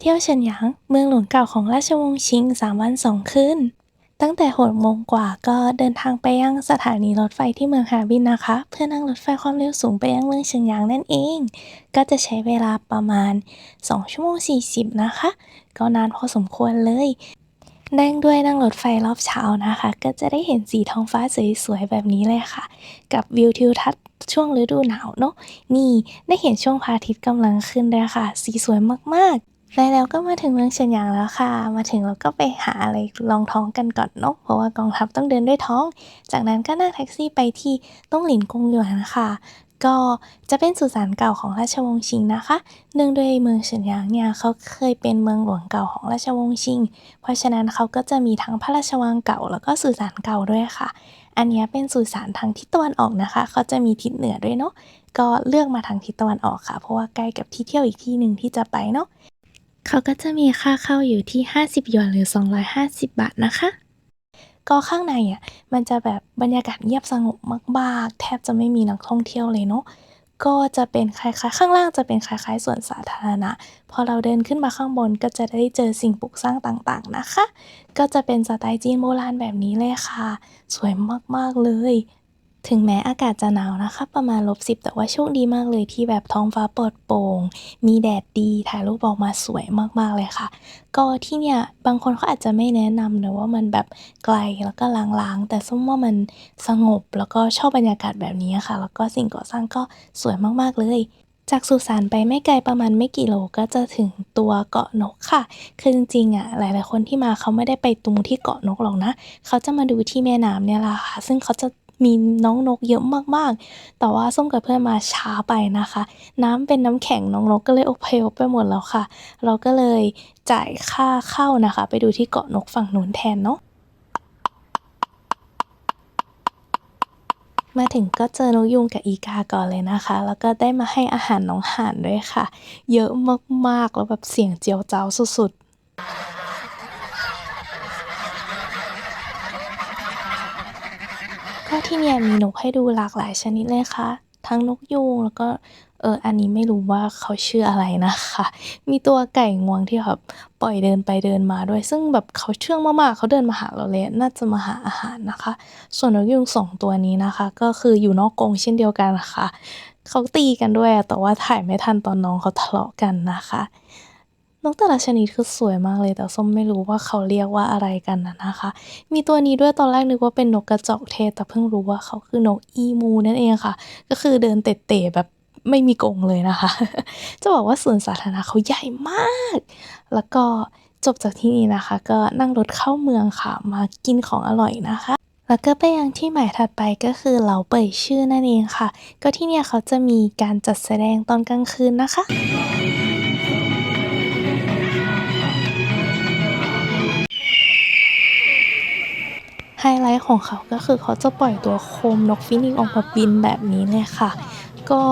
เที่ยวเฉินหยาง เมืองหลวงเก่าของราชวงศ์ชิง 3 วัน 2 คืน ตั้งแต่หกโมงกว่าก็เดินทางไปยังสถานีรถไฟที่เมืองฮาบินนะคะ เพื่อนั่งรถไฟความเร็วสูงไปยังเมืองเฉินหยางนั่นเอง ก็จะใช้เวลาประมาณ 2 ชั่วโมง 40 นะคะ ก็นานพอสมควรเลยแดงด้วยนั่งรถไฟรอบเช้านะคะ ก็จะได้เห็นสีท้องฟ้าสวยๆแบบนี้เลยค่ะ กับวิวทิวทัศน์ช่วงฤดูหนาวเนาะนี่ได้เห็นช่วงพระอาทิตย์กำลังขึ้นด้วยค่ะ สีสวยมากๆ และแล้วก็มาถึงเมืองเชียงหยางแล้วค่ะ มาถึงเราก็ไปหาอะไรรองท้องกันก่อนเนาะ เพราะว่ากองทัพต้องเดินด้วยท้อง จากนั้นก็นั่งแท็กซี่ไปที่ต้องหลินกงหยวนค่ะก็จะเป็นสุสานเก่าของราชวงศ์ชิงนะคะ เนื่องด้วยเมืองเฉินหยางเนี่ยเขาเคยเป็นเมืองหลวงเก่าของราชวงศ์ชิง เพราะฉะนั้นเขาก็จะมีทั้งพระราชวังเก่าแล้วก็สุสานเก่าด้วยค่ะ อันนี้เป็นสุสานทางทิศตะวันออกนะคะ เขาจะมีทิศเหนือด้วยเนาะ ก็เลือกมาทางทิศตะวันออกค่ะ เพราะว่าใกล้กับที่เที่ยวอีกที่หนึ่งที่จะไปเนาะ เขาก็จะมีค่าเข้าอยู่ที่ 50หยวนหรือ 250 บาทนะคะ ก็ข้างในอะมันจะแบบบรรยากาศเงียบสงบมากๆ แทบจะไม่มีนักท่องเที่ยวเลยเนาะก็จะเป็นคล้ายๆ ข้างล่างจะเป็นคล้ายๆสวนสาธารณะ พอเราเดินขึ้นมาข้างบนก็จะได้เจอสิ่งปลูกสร้างต่างๆนะคะ ก็จะเป็นสไตล์จีนโบราณแบบนี้เลยค่ะ สวยมากๆเลย ถึงแม้อากาศจะหนาวนะคะประมาณลบสิบแต่ว่าโชคดีมากเลยที่แบบท้องฟ้าปลอดโปร่ง มีแดดดีถ่ายรูปออกมาสวยมากๆเลยค่ะ ก็ที่เนี่ยบางคนเขาอาจจะไม่แนะนำนะว่ามันแบบไกลแล้วก็ล้างๆ แต่ส้มว่ามันสงบแล้วก็ชอบบรรยากาศแบบนี้ค่ะ แล้วก็สิ่งก่อสร้างก็สวยมากๆเลยจากสุสานไปไม่ไกลประมาณไม่กี่โลก็จะถึงตัวเกาะนกค่ะ คือจริงๆอะหลายๆคนที่มาเขาไม่ได้ไปตรงที่เกาะนกหรอกนะ เขาจะมาดูที่แม่น้ำเนี่ยแหละค่ะ ซึ่งเขาจะ มีน้องนกเยอะมากๆ แต่ว่าส้มกับเพื่อนมาช้าไปนะคะ น้ำเป็นน้ำแข็งน้องนกก็เลยอพยพไปหมดแล้วค่ะ เราก็เลยจ่ายค่าเข้านะคะ ไปดูที่เกาะนกฝั่งนู้นแทนเนาะมาถึงก็เจอนกยุงกับอีกาก่อนเลยนะคะ แล้วก็ได้มาให้อาหารน้องห่านด้วยค่ะ เยอะมากๆ แล้วแบบเสียงเจียวเจ้าสุดๆ ก็ที่เนี่ยมีนกให้ดูหลากหลายชนิดเลยค่ะ ทั้งนกยูงแล้วก็เอออันนี้ไม่รู้ว่าเขาชื่ออะไรนะคะ มีตัวไก่งวงที่แบบปล่อยเดินไปเดินมาด้วย ซึ่งแบบเขาเชื่องมากๆเขาเดินมาหาเราเลยน่าจะมาหาอาหารนะคะ ส่วนนกยูงสองตัวนี้นะคะ ก็คืออยู่นอกกรงเช่นเดียวกันนะคะเขาตีกันด้วยแต่ว่าถ่ายไม่ทันตอนน้องเขาทะเลาะกันนะคะ นกแต่ละชนิดคือสวยมากเลยแต่ส้มไม่รู้ว่าเขาเรียกว่าอะไรกันนะนะคะ มีตัวนี้ด้วยตอนแรกนึกว่าเป็นนกกระจอกเทศแต่เพิ่งรู้ว่าเขาคือนกอีมูนั่นเองค่ะ ก็คือเดินเตะๆแบบไม่มีกงเลยนะคะ จะบอกว่าสวนสาธารณะเขาใหญ่มาก แล้วก็จบจากที่นี่นะคะ ก็นั่งรถเข้าเมืองค่ะ มากินของอร่อยนะคะ แล้วก็ไปยังที่หมายถัดไปก็คือเหลาเป่ยชื่อนั่นเองค่ะ ก็ที่เนี่ยเขาจะมีการจัดแสดงตอนกลางคืนนะคะ ไฮไลท์ของเขาก็คือเขาจะปล่อยตัวโคมนกฟินิกออกมาบินแบบนี้เลยค่ะ ก็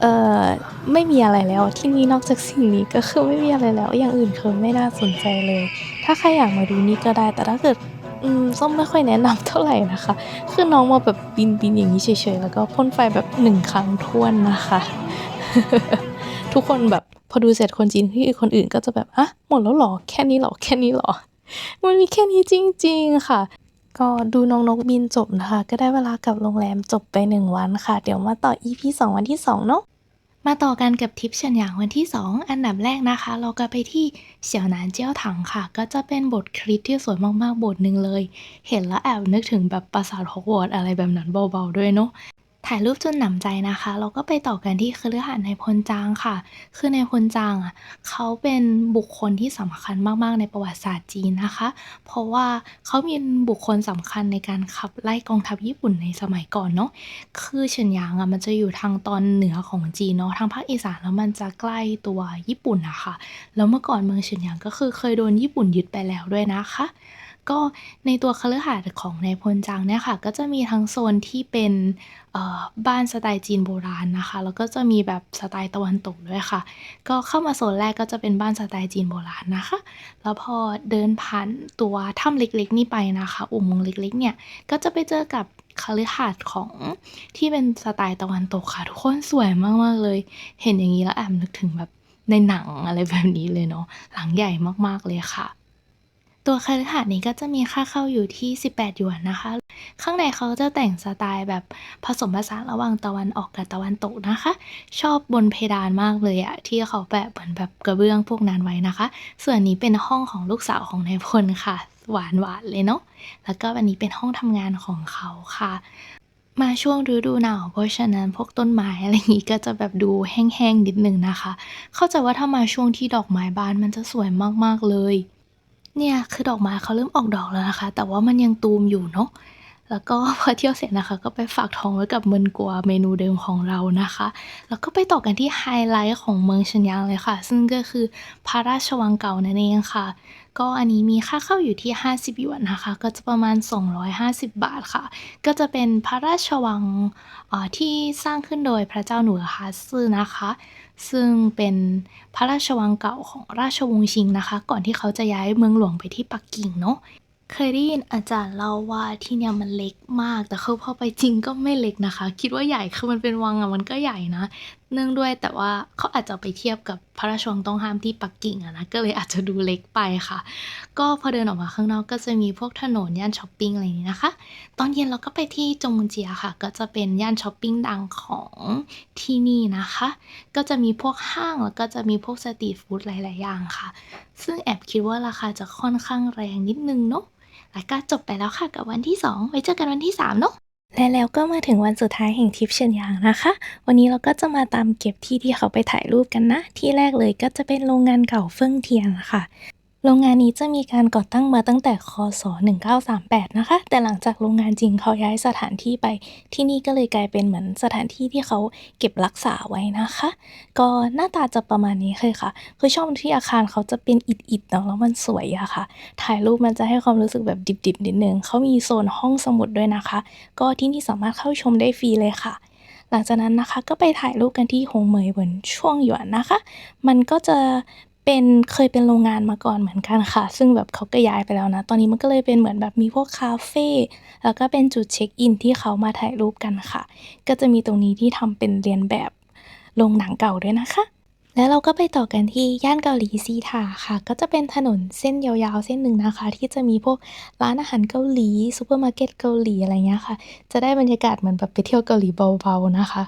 เอ่อไม่มีอะไรแล้วที่นี่นอกจากสิ่งนี้ก็คือไม่มีอะไรแล้ว อย่างอื่นคือไม่น่าสนใจเลย ถ้าใครอยากมาดูนี่ก็ได้ แต่ถ้าเกิดอืมส้มไม่ค่อยแนะนำเท่าไหร่นะคะ คือน้องมาแบบบินบินอย่างนี้เฉยๆ แล้วก็พ่นไฟแบบหนึ่งครั้งท้วนนะคะ ทุกคนแบบพอดูเสร็จคนจีนที่คนอื่นก็จะแบบอะหมดแล้วหรอ แค่นี้หรอ แค่นี้หรอ มันมีแค่นี้จริง ๆ ค่ะ ก็ดูน้องนกบินจบนะคะ ก็ได้เวลากลับโรงแรมจบไป 1 วันค่ะ เดี๋ยวมาต่อ EP 2 วันที่ 2 เนาะมาต่อกันกับทริปเฉินหยางวันที่ 2 อันดับแรกนะคะ เราก็ไปที่เสี่ยวหนานเจียวถังค่ะ ก็จะเป็นบทคลิปที่สวยมากๆ บทหนึ่งเลย เห็นแล้วแอบนึกถึงแบบปราสาทฮอกวอตส์อะไรแบบนั้นเบาๆด้วยเนาะ ถ่ายรูปจนหนำใจนะคะ เราก็ไปต่อกันที่คฤหาสน์ในพลจางค่ะ คือในพลจางอะเขาเป็นบุคคลที่สำคัญมากๆ ในประวัติศาสตร์จีนนะคะ เพราะว่าเขามีบุคคลสำคัญในการขับไล่กองทัพญี่ปุ่นในสมัยก่อนเนาะ คือเฉินหยางอะมันจะอยู่ทางตอนเหนือของจีนเนาะ ทางภาคอีสานแล้วมันจะใกล้ตัวญี่ปุ่นอะค่ะแล้วเมื่อก่อนเมืองเฉินหยางก็คือเคยโดนญี่ปุ่นยึดไปแล้วด้วยนะคะ ก็ในตัวคฤหาสน์ของในพลจางเนี่ยค่ะ ก็จะมีทั้งโซนที่เป็นบ้านสไตล์จีนโบราณนะคะ แล้วก็จะมีแบบสไตล์ตะวันตกด้วยค่ะ ก็เข้ามาโซนแรกก็จะเป็นบ้านสไตล์จีนโบราณนะคะ แล้วพอเดินผ่านตัวถ้ำเล็กๆ นี่ไปนะคะ อุโมงค์เล็ก ๆ เนี่ย ก็จะไปเจอกับคฤหาสน์ของที่เป็นสไตล์ตะวันตกค่ะ ทุกคนสวยมากๆเลย เห็นอย่างนี้แล้วแอบนึกถึงแบบในหนังอะไรแบบนี้เลยเนาะหลังใหญ่มากๆเลยค่ะ ตัวคฤหาสน์นี้ก็จะมีค่าเข้าอยู่ที่ 18 หยวนนะคะ ข้างในเขาจะแต่งสไตล์แบบผสมผสานระหว่างตะวันออกกับตะวันตกนะคะ ชอบบนเพดานมากเลยอะที่เขาแบบเหมือนแบบกระเบื้องพวกนั้นไว้นะคะ ส่วนนี้เป็นห้องของลูกสาวของนายพลค่ะ หวานหวานเลยเนาะ แล้วก็อันนี้เป็นห้องทำงานของเขาค่ะ มาช่วงฤดูหนาวเพราะฉะนั้นพวกต้นไม้อะไรอย่างงี้ก็จะแบบดูแห้งๆนิดนึงนะคะ เข้าใจว่าถ้ามาช่วงที่ดอกไม้บานมันจะสวยมากๆเลย เนี่ยคือดอกไม้เขาเริ่มออกดอกแล้วนะคะ แต่ว่ามันยังตูมอยู่เนาะ แล้วก็พอเที่ยวเสร็จนะคะ ก็ไปฝากท้องไว้กับเมินกัวเมนูเดิมของเรานะคะ แล้วก็ไปต่อกันที่ไฮไลท์ของเมืองเฉินยางเลยค่ะ ซึ่งก็คือพระราชวังเก่านั่นเองค่ะ ก็อันนี้มีค่าเข้าอยู่ที่ 50หยวนนะคะ ก็จะประมาณ 250 บาทค่ะ ก็จะเป็นพระราชวังที่สร้างขึ้นโดยพระเจ้าหนูฮัสซื่อนะคะ ซึ่งเป็นพระราชวังเก่าของราชวงศ์ชิงนะคะ ก่อนที่เขาจะย้ายเมืองหลวงไปที่ปักกิ่งเนาะ เคยได้ยินอาจารย์เล่าว่าที่เนี่ยมันเล็กมาก แต่คือพอไปจริงก็ไม่เล็กนะคะ คิดว่าใหญ่คือมันเป็นวังอะมันก็ใหญ่นะ เนื่องด้วยแต่ว่าเขาอาจจะไปเทียบกับพระราชวังต้องห้ามที่ปักกิ่งอะนะ ก็เลยอาจจะดูเล็กไปค่ะ ก็พอเดินออกมาข้างนอกก็จะมีพวกถนนย่านช้อปปิ้งอะไรนี้นะคะ ตอนเย็นเราก็ไปที่จงมุนเจียค่ะ ก็จะเป็นย่านช้อปปิ้งดังของที่นี่นะคะ ก็จะมีพวกห้างแล้วก็จะมีพวกสตรีทฟู้ดหลาย ๆ อย่างค่ะ ซึ่งแอบคิดว่าราคาจะค่อนข้างแรงนิดนึงเนาะ แล้วก็จบไปแล้วค่ะกับวันที่ 2 ไว้เจอกันวันที่ 3 เนาะและแล้วก็มาถึงวันสุดท้ายแห่งทริปเชียนยางนะคะ วันนี้เราก็จะมาตามเก็บที่ที่เขาไปถ่ายรูปกันนะ ที่แรกเลยก็จะเป็นโรงงานเก่าเฟิ่งเทียนค่ะ โรงงานนี้จะมีการก่อตั้งมาตั้งแต่คศ 1938 นะคะ แต่หลังจากโรงงานจริงเขาย้ายสถานที่ไป ที่นี่ก็เลยกลายเป็นเหมือนสถานที่ที่เขาเก็บรักษาไว้นะคะ ก็หน้าตาจะประมาณนี้เลยค่ะ คือชอบที่อาคารเขาจะเป็นอิฐๆเนาะแล้วมันสวยอะค่ะ ถ่ายรูปมันจะให้ความรู้สึกแบบดิบๆนิดนึงเขามีโซนห้องสมุดด้วยนะคะ ก็ที่นี่สามารถเข้าชมได้ฟรีเลยค่ะหลังจากนั้นนะคะก็ไปถ่ายรูปกันที่หงเหมยเหวินช่วงหยวนนะคะ มันก็จะ เป็นเคยเป็นโรงงานมาก่อนเหมือนกันค่ะ ซึ่งแบบเขาก็ย้ายไปแล้วนะ ตอนนี้มันก็เลยเป็นเหมือนแบบมีพวกคาเฟ่แล้วก็เป็นจุดเช็คอินที่เขามาถ่ายรูปกันค่ะ ก็จะมีตรงนี้ที่ทำเป็นเรียนแบบโรงหนังเก่าด้วยนะคะ แล้วเราก็ไปต่อกันที่ย่านเกาหลีซีทาค่ะ ก็จะเป็นถนนเส้นยาวๆเส้นหนึ่งนะคะ ที่จะมีพวกร้านอาหารเกาหลีซูเปอร์มาร์เก็ตเกาหลีอะไรเงี้ยค่ะ จะได้บรรยากาศเหมือนแบบไปเที่ยวเกาหลีเบาๆนะคะ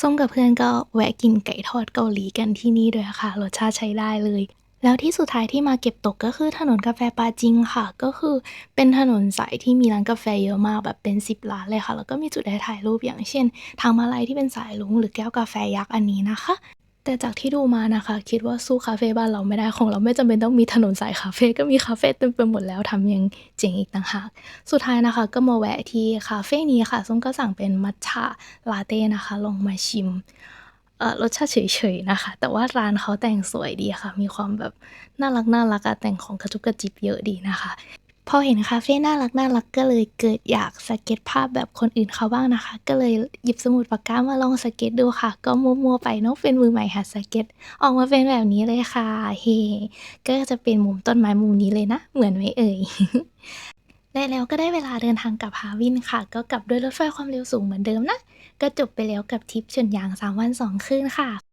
ส้มกับเพื่อนก็แวะกินไก่ทอดเกาหลีกันที่นี่ด้วยค่ะ รสชาติใช้ได้เลย แล้วที่สุดท้ายที่มาเก็บตกก็คือถนนกาแฟปาจิงค่ะ ก็คือเป็นถนนสายที่มีร้านกาแฟเยอะมากแบบเป็น 10 ร้านเลยค่ะ แล้วก็มีจุดให้ถ่ายรูปอย่างเช่น ทางมาลายที่เป็นสายลุงหรือแก้วกาแฟยักษ์อันนี้นะคะ แต่จากที่ดูมานะคะ คิดว่าสู้คาเฟ่บ้านเราไม่ได้ของเราไม่จำเป็นต้องมีถนนสายคาเฟ่ก็มีคาเฟ่เต็มไปหมดแล้วทำยังเจ๋งอีกต่างหากสุดท้ายนะคะ ก็มาแวะที่คาเฟ่นี้ค่ะส้มก็สั่งเป็นมัทฉะลาเต้นะคะ ลองมาชิมเอ่อรสชาติเฉยๆนะคะ แต่ว่าร้านเขาแต่งสวยดีค่ะ มีความแบบน่ารักน่ารักอะแต่งของกระจุกกระจิบเยอะดีนะคะ พอเห็นคาเฟ่น่ารักน่ารักก็เลยเกิดอยากสเก็ตภาพแบบคนอื่นเขาบ้างนะคะ ก็เลยหยิบสมุดปากกามาลองสเก็ตดูค่ะ ก็มัวๆไปเนอะเป็นมือใหม่หัดสเก็ต ออกมาเป็นแบบนี้เลยค่ะเฮก็จะเป็นมุมต้นไม้มุมนี้เลยนะ เหมือนไหมเอ่ยและแล้วก็ได้เวลาเดินทางกลับฮาวินค่ะ ก็กลับด้วยรถไฟความเร็วสูงเหมือนเดิมนะ ก็จบไปแล้วกับทริปเฉินยาง 3 วัน 2 คืนค่ะ